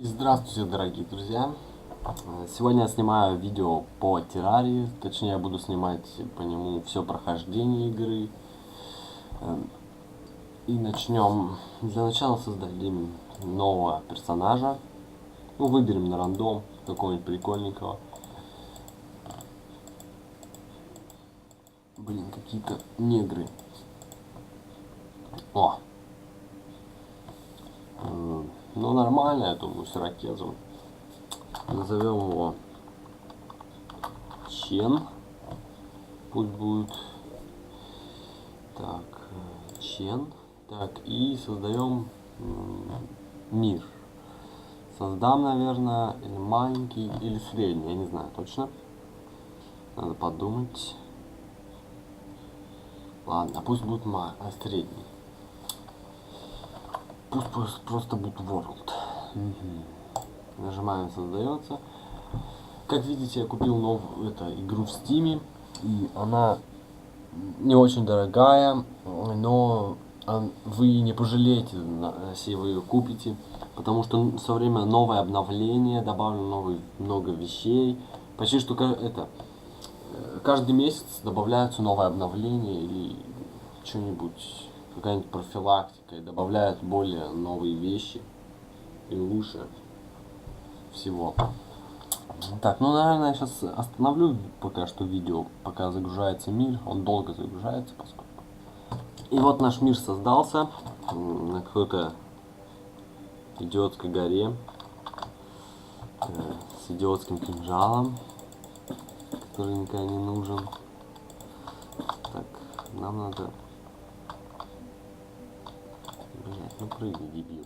Здравствуйте, дорогие друзья! Сегодня я снимаю видео по террарии, точнее я буду снимать по нему все прохождение игры. И начнем. Для начала создадим нового персонажа. Ну, выберем на рандом какого-нибудь прикольненького. Блин, какие-то негры. О! Ну, нормально, я думаю, с ракезом. Назовем его Чен. Пусть будет. Так, Чен. Так, и создаем мир. Создам, наверное, или маленький, или средний, я не знаю точно. Надо подумать. Ладно, пусть будет а средний. Пусть, пусть просто будет World. Угу. Нажимаем создается. Как видите, я купил новую это, игру в Steam. И она не очень дорогая, но вы не пожалеете, если вы ее купите, потому что со время новое обновление, добавлено новый, много вещей. Почти что это э, каждый месяц добавляются новое обновление или что-нибудь, какая-нибудь профилактика, и добавляют более новые вещи и лучше всего. Так, ну, наверное, я сейчас остановлю пока что видео, пока загружается мир. Он долго загружается, поскольку. И вот наш мир создался на какой-то идиотской горе э, с идиотским кинжалом, который никогда не нужен. Так, нам надо... Ну прыгай, дебил.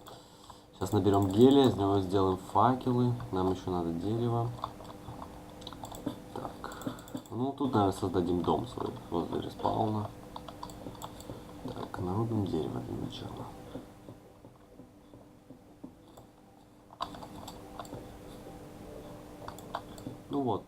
Сейчас наберем гелия, из него сделаем факелы. Нам еще надо дерево. Так. Ну, тут, наверное, создадим дом свой возле респауна. Так, нарубим дерево для начала. Ну вот,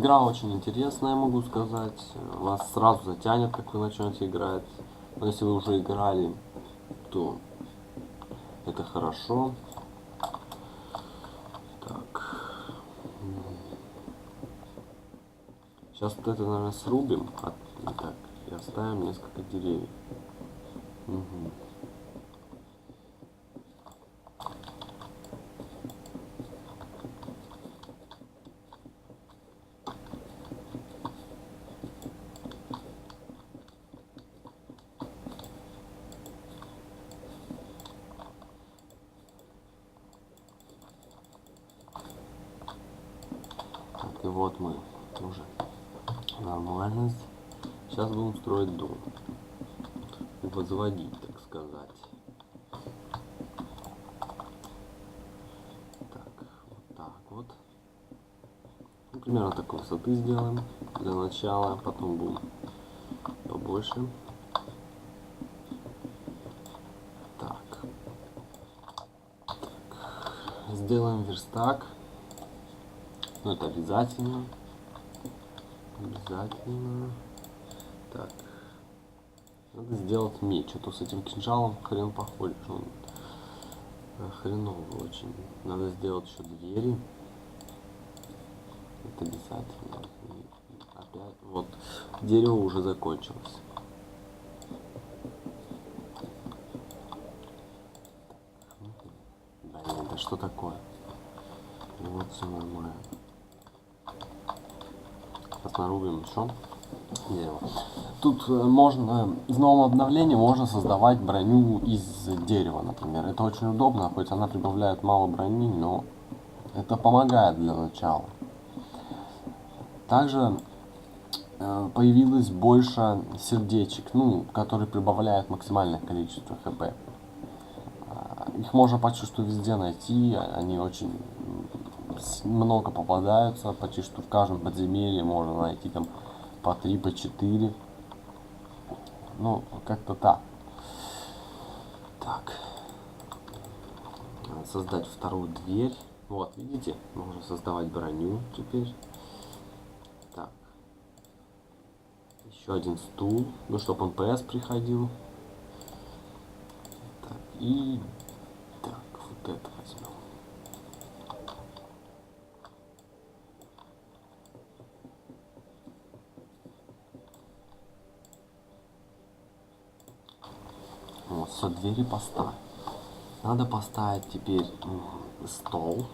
Игра очень интересная, могу сказать. Вас сразу затянет, как вы начнете играть. Но если вы уже играли, то это хорошо. Так. Сейчас вот это, наверное, срубим. А, так, и оставим несколько деревьев. Угу. И вот мы уже нормально. Сейчас будем строить дом. Возводить, так сказать. Так, вот так вот. Ну, примерно такой высоты сделаем для начала. Потом будем побольше. Так. так. Сделаем верстак. Ну это обязательно. Обязательно. Так. Надо сделать меч. А то с этим кинжалом хрен походишь. Он хреновый очень. Надо сделать еще двери. Это обязательно. И опять. Вот. Дерево уже закончилось. Блин, это что такое? Вот все нормально. Нарубим еще дерево. Тут э, можно, в новом обновлении можно создавать броню из дерева, например. Это очень удобно, хоть она прибавляет мало брони, но это помогает для начала. Также э, появилось больше сердечек, ну, которые прибавляют максимальное количество хп. Э, их можно почти что везде найти, они очень много попадаются, почти что в каждом подземелье можно найти там по три, по четыре. Ну, как-то так. Так. Надо создать вторую дверь. Вот, видите, можно создавать броню теперь. Так. Еще один стул. Ну, чтобы МПС приходил. Так, и... Так, вот это. Все двери поставь. Надо поставить теперь стол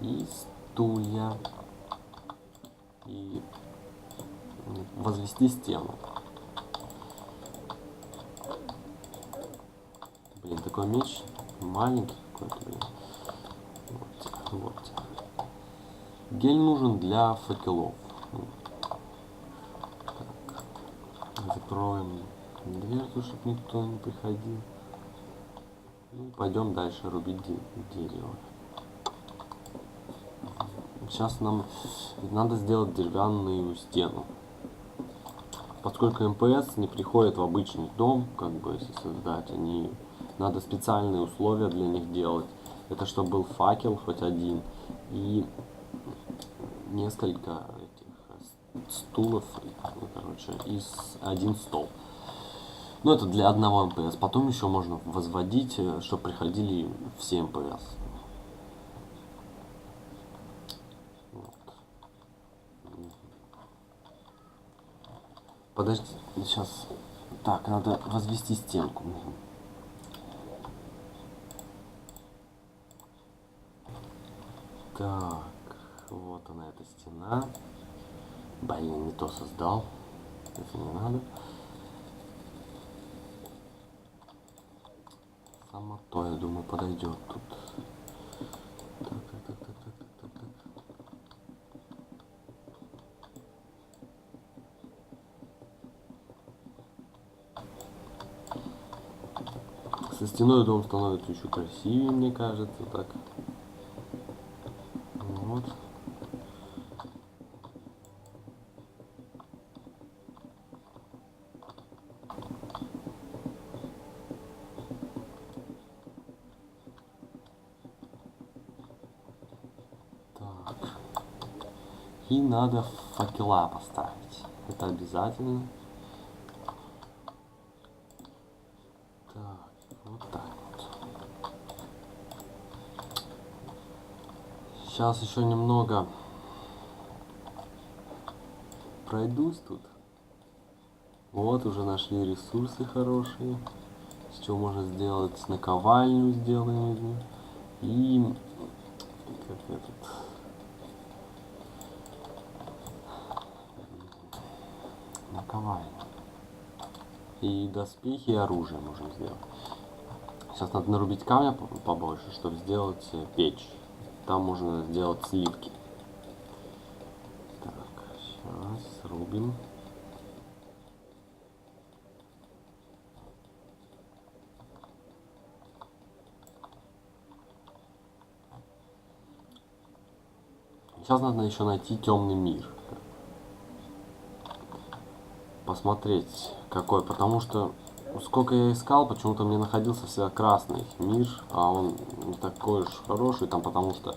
и стулья и возвести стену. Блин, такой меч маленький какой-то, блин. Вот, вот. Гель нужен для факелов. Так. Закроем дверцу, чтобы никто не приходил. Ну, пойдем дальше рубить де- дерево. Сейчас нам надо сделать деревянную стену. Поскольку МПС не приходит в обычный дом, как бы если создать, они надо специальные условия для них делать. Это чтобы был факел хоть один и несколько этих стулов, ну, короче, и один стол. Ну, это для одного МПС. Потом еще можно возводить, чтобы приходили все МПС. Подожди, сейчас. Так, надо возвести стенку. Так, вот она эта стена. Блин, не то создал. Это не надо. Само то, я думаю, подойдет тут. Так, так, так, так, так, так, так. Со стеной дом становится еще красивее, мне кажется, так. Вот. Так. И надо факела поставить. Это обязательно. Так, вот так вот. Сейчас еще немного пройдусь тут. Вот уже нашли ресурсы хорошие. С чего можно сделать наковальню сделаем из них. И как этот наковальня. И доспехи и оружие можем сделать. Сейчас надо нарубить камня по- побольше, чтобы сделать э, печь. Там можно сделать сливки. Так, сейчас рубим. Сейчас надо еще найти темный мир. Посмотреть какой, потому что сколько я искал, почему-то мне находился всегда красный мир, а он не такой уж хороший, там потому что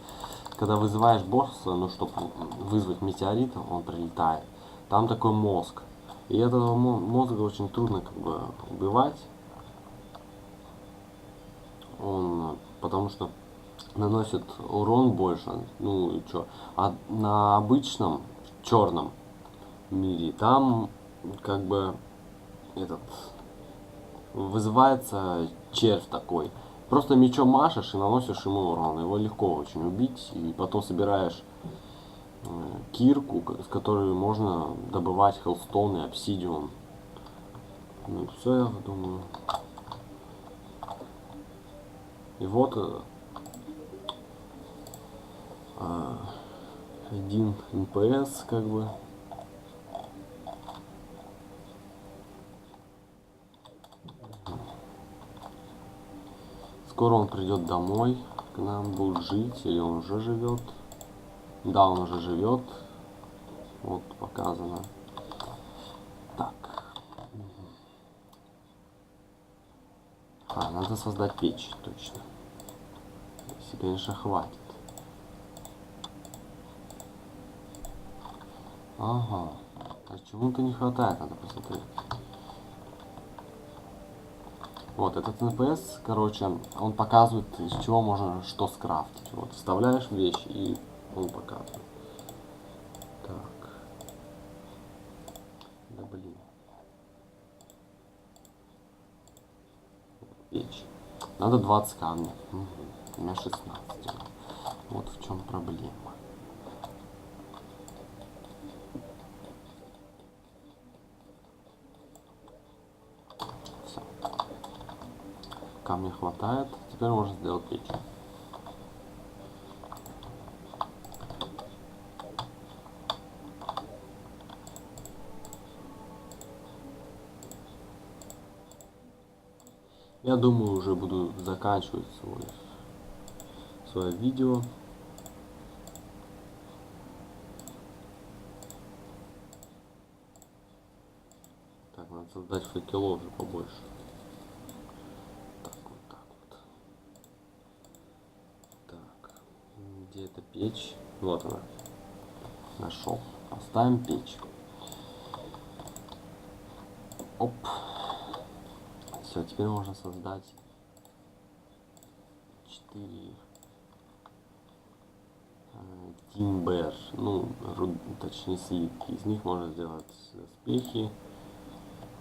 когда вызываешь босса, ну чтобы вызвать метеорит, он прилетает, там такой мозг. И этого мо- мозга очень трудно как бы убивать. Он, потому что наносит урон больше, ну и чё. А на обычном черном мире там как бы этот вызывается червь такой. Просто мечом машешь и наносишь ему урон. Его легко очень убить. И потом собираешь э, кирку, с которой можно добывать хеллстоун и обсидиум. Ну все, я думаю. И вот э, а, один НПС как бы. Скоро он придет домой, к нам будет жить, или он уже живет. Да, он уже живет. Вот показано. Так. А, надо создать печь, точно. Если, конечно, хватит. Ага. Почему-то не хватает, надо посмотреть. Вот, этот НПС, короче, он показывает, из чего можно что скрафтить. Вот, вставляешь вещь, и он показывает. Так. Да блин. Печь. Надо 20 камней. Мгм. У меня 16. Вот в чем проблема. Все. Камня хватает. Теперь можно сделать печь. Я думаю, уже буду заканчивать свой, свое видео. Так, надо создать факелов же побольше. Так, вот так вот. Так, эта печь? Вот она. Нашел. Поставим печь. Оп. Все, теперь можно создать 4 Тимбер, ну, руд- точнее слитки. Из них можно сделать доспехи,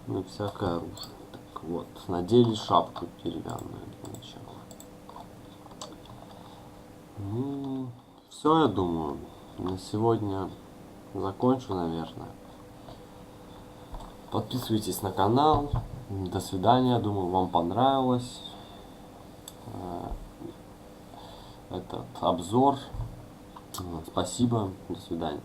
ну и всякое оружие. Так вот, надели шапку деревянную для начала. Ну, все, я думаю. На сегодня закончу, наверное. Подписывайтесь на канал. До свидания. Думаю, вам понравилось э, этот обзор. Спасибо. До свидания.